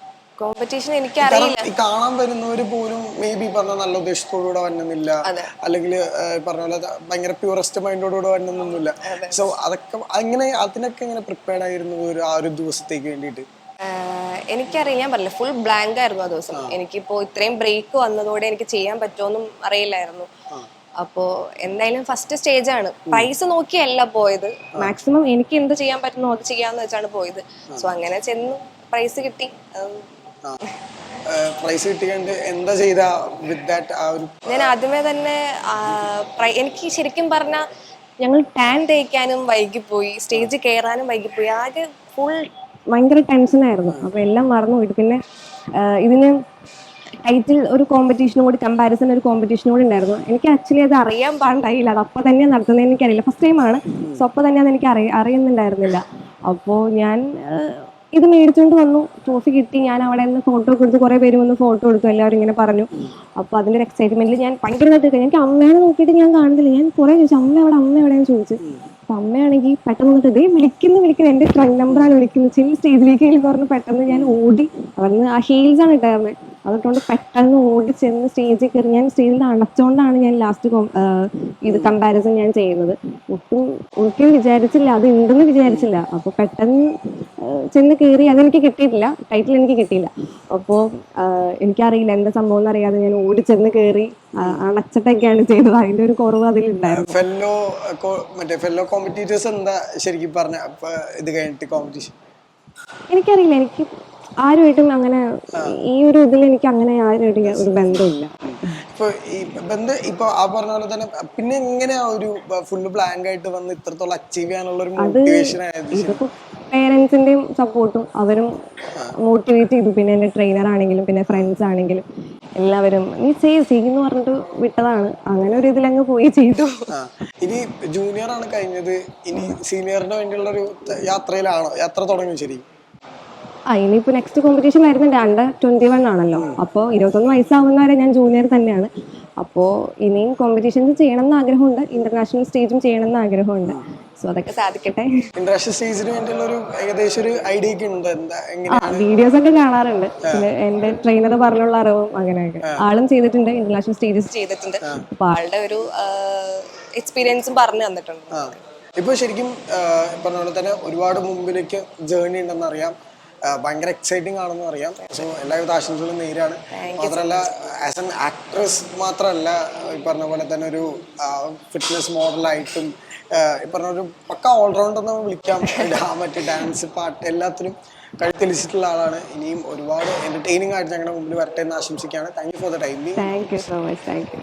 കോമ്പറ്റീഷൻ എനിക്ക് അറിയില്ല കാണാൻ വരുന്നവര് പോലും മേ ബി പറഞ്ഞ നല്ല ഉദ്ദേശത്തോടുകൂടെ വരണമെന്നില്ല. അല്ലെങ്കിൽ പറഞ്ഞ പോലെ ഭയങ്കര പ്യൂറസ്റ്റ് മൈൻഡോടുകൂടെ വന്നൊന്നുമില്ല സോ അതൊക്കെ അങ്ങനെ അതിനൊക്കെ ഇങ്ങനെ പ്രിപ്പയർഡ് ആയിരുന്നു ഒരു ആ ഒരു ദിവസത്തേക്ക് വേണ്ടിയിട്ട്. എനിക്കറിയാം ഞാൻ പറഞ്ഞില്ല ഫുൾ ബ്ലാങ്ക് ആയിരുന്നു ആ ദിവസം. എനിക്കിപ്പോ ഇത്രയും ബ്രേക്ക് വന്നതോടെ എനിക്ക് ചെയ്യാൻ പറ്റുമെന്നും അറിയില്ലായിരുന്നു. അപ്പോ എന്തായാലും ഫസ്റ്റ് സ്റ്റേജ് ആണ്. പ്രൈസ് നോക്കിയല്ല പോയത്. മാക്സിമം എനിക്ക് എന്ത് ചെയ്യാൻ പറ്റുന്നു അത് ചെയ്യാന്ന് വെച്ചാണ് പോയത്. സോ അങ്ങനെ ചെന്നു. പ്രൈസ് കിട്ടി. പ്രൈസ് എന്താ ചെയ്ത വിത്ത് ദാറ്റ് ആ ഒരു ഞാൻ ആദ്യമേ തന്നെ എനിക്ക് ശരിക്കും പറഞ്ഞ ഞങ്ങൾ ടാൻ തേക്കാനും വൈകിപ്പോയി സ്റ്റേജ് കയറാനും വൈകിപ്പോയി. ആകെ ഫുൾ ഭയങ്കര ടെൻഷനായിരുന്നു അപ്പൊ എല്ലാം മറന്നു പോയിട്ട് പിന്നെ ഇതിന് ടൈറ്റിൽ ഒരു കോമ്പറ്റീഷനും കൂടി കമ്പാരിസൺ ഒരു കോമ്പറ്റീഷനും കൂടി ഉണ്ടായിരുന്നു. എനിക്ക് ആക്ച്വലി അത് അറിയാൻ പാടില്ല അത് അപ്പോൾ തന്നെ നടത്തുന്നത് എനിക്കറിയില്ല. ഫസ്റ്റ് ടൈമാണ് സോ അപ്പോൾ തന്നെ അത് എനിക്ക് അറിയ അറിയുന്നുണ്ടായിരുന്നില്ല. അപ്പോൾ ഞാൻ ഇത് മേടിച്ചുകൊണ്ട് വന്നു. ട്രോഫി കിട്ടി. ഞാൻ അവിടെ നിന്ന് ഫോട്ടോ ഒക്കെ എടുത്ത് കുറേ പേര് വന്ന് ഫോട്ടോ എടുത്തു എല്ലാവരും ഇങ്ങനെ പറഞ്ഞു. അപ്പോൾ അതിന്റെ ഒരു എക്സൈറ്റ്മെന്റിൽ ഞാൻ ഭയങ്കരമായിട്ട് എനിക്ക് അമ്മേനെ നോക്കിയിട്ട് ഞാൻ കാണുന്നില്ല. ഞാൻ കുറേ ചോദിച്ചു അമ്മ അവിടെ അമ്മ എവിടെയെന്ന് ചോദിച്ചു. അമ്മയാണെങ്കിൽ പെട്ടെന്ന് വന്നിട്ട് ഇതേ വിളിക്കുന്നു വിളിക്കുന്നു. എന്റെ ഫ്രണ്ട് നമ്പറാണ് വിളിക്കുന്നത്. ചെല്ലി സ്റ്റേജിലേക്ക് പറഞ്ഞ് പെട്ടെന്ന് ഞാൻ ഓടി അവിടുന്ന് ആ ഹീൽസ് ആണ് ഇട്ടായിരുന്നത് അതുകൊണ്ട് പെട്ടെന്ന് ഓടി ചെന്ന് സ്റ്റേജിൽ കയറി ഞാൻ സ്റ്റേജിൽ അണച്ചുകൊണ്ടാണ് ഞാൻ ലാസ്റ്റ് ഇത് കമ്പാരിസൺ ഞാൻ ചെയ്യുന്നത്. ഒട്ടും ഒട്ടും വിചാരിച്ചില്ല. അത് ഉണ്ടെന്ന് വിചാരിച്ചില്ല. അപ്പൊ പെട്ടെന്ന് ചെന്ന് കയറി അതെനിക്ക് കിട്ടിയിട്ടില്ല. ടൈറ്റിൽ എനിക്ക് കിട്ടിയില്ല. അപ്പോൾ എനിക്കറിയില്ല എന്താ സംഭവം എന്ന് അറിയാതെ ഞാൻ ഓടി ചെന്ന് കയറി അണച്ചിട്ടൊക്കെയാണ് ചെയ്തത്. അതിന്റെ ഒരു കുറവ് അതിലുണ്ടായിരുന്നു. ഫെല്ലോ മറ്റേ ഫെല്ലോ കോമ്പറ്റീറ്റേഴ്സ് എന്താ ശരിക്കും പറഞ്ഞ ഇത് കഴിഞ്ഞിട്ട് കോമ്പറ്റീഷൻ എനിക്കറിയില്ല. എനിക്ക് ആരുമായിട്ടും അങ്ങനെ ഈ ഒരു ഇതിൽ എനിക്ക് അങ്ങനെ ആരുമായിട്ട് ഒരു ബന്ധമില്ല. ഇപ്പൊ ഈ ബന്ധം ഇപ്പൊ ആ പറഞ്ഞ പോലെ തന്നെ പിന്നെ എങ്ങനെയാ ഒരു ഫുള്ള് ബ്ലാങ്ക് ആയിട്ട് വന്ന് ഇത്രത്തോളം അച്ചീവ് ചെയ്യാനുള്ള ഒരു മോട്ടിവേഷൻ ആയത് പേരൻസിന്റെയും സപ്പോർട്ടും അവരും മോട്ടിവേറ്റ് ചെയ്തു. പിന്നെ എന്റെ ട്രെയിനർ ആണെങ്കിലും പിന്നെ ഫ്രണ്ട്സ് ആണെങ്കിലും എല്ലാവരും. നീ ചെയ് ചെയ്യുന്നു പറഞ്ഞിട്ട് വിട്ടതാണ്. അങ്ങനെ ഒരു ഇതിലങ്ങ് പോയി ചെയ്തു. ഇനി ജൂനിയർ ആണ് കഴിഞ്ഞത്. ഇനി സീനിയറിന് വേണ്ടിയുള്ള ഒരു യാത്രയിലാണോ? യാത്ര തുടങ്ങും ശരി. ആ ഇനിയിപ്പോ നെക്സ്റ്റ് കോമ്പറ്റീഷൻ വരുന്നുണ്ട് അണ്ടർ ട്വന്റി വൺ ആണല്ലോ. അപ്പോൾ ഇരുപത്തൊന്ന് വയസ്സാവുന്നവരെ ഞാൻ ജൂനിയർ തന്നെയാണ്. അപ്പോൾ ഇനിയും കോമ്പറ്റീഷൻസ് ചെയ്യണം എന്ന് ആഗ്രഹമുണ്ട്. ഇന്റർനാഷണൽ സ്റ്റേജും ചെയ്യണം എന്ന് ആഗ്രഹമുണ്ട്. സോ അതൊക്കെ സാധിക്കട്ടെ. ഇന്റർനാഷണൽ സ്റ്റേജിന് വേണ്ടിയുള്ള ഒരു ഏകദേശം ഒരു ഐഡിയ ഒക്കെ ഉണ്ട്. ആ വീഡിയോസ് ഒക്കെ കാണാറുണ്ട്. എന്റെ ട്രെയിനർ പറഞ്ഞുള്ള അറിവും അങ്ങനെയൊക്കെ. ആളും ചെയ്തിട്ടുണ്ട് ഇന്റർനാഷണൽ സ്റ്റേജസ് ചെയ്തിട്ടുണ്ട്. അപ്പൊ ആളുടെ ഒരു എക്സ്പീരിയൻസും പറഞ്ഞു തന്നിട്ടുണ്ട്. ഇപ്പൊ ശരിക്കും പറഞ്ഞ പോലെ തന്നെ ഒരുപാട് മുമ്പിലേക്ക് ജേർണി ഉണ്ടെന്ന് അറിയാം. ആ, ഭയങ്കര എക്സൈറ്റിംഗ് ആണെന്ന് അറിയാം. സോ എല്ലാവിധ ആശംസകളും നേരാണ്. മാത്രമല്ല ആസ് എൻ ആക്ട്രസ് മാത്രമല്ല ഈ പറഞ്ഞ പോലെ തന്നെ ഒരു ഫിറ്റ്നസ് മോഡലായിട്ടും ഈ പറഞ്ഞ ഒരു പക്ക ഓൾറൗണ്ടർ എന്ന് വിളിക്കാം. മറ്റ് ഡാൻസ് പാട്ട് എല്ലാത്തിനും കഴുത്തെലിച്ചിട്ടുള്ള ആളാണ്. ഇനിയും ഒരുപാട് എന്റർടൈനിങ് ആയിട്ട് ഞങ്ങളുടെ മുമ്പിൽ വരട്ടെ എന്ന് ആശംസിക്കുകയാണ്. Thank you for the time thank you so much thank you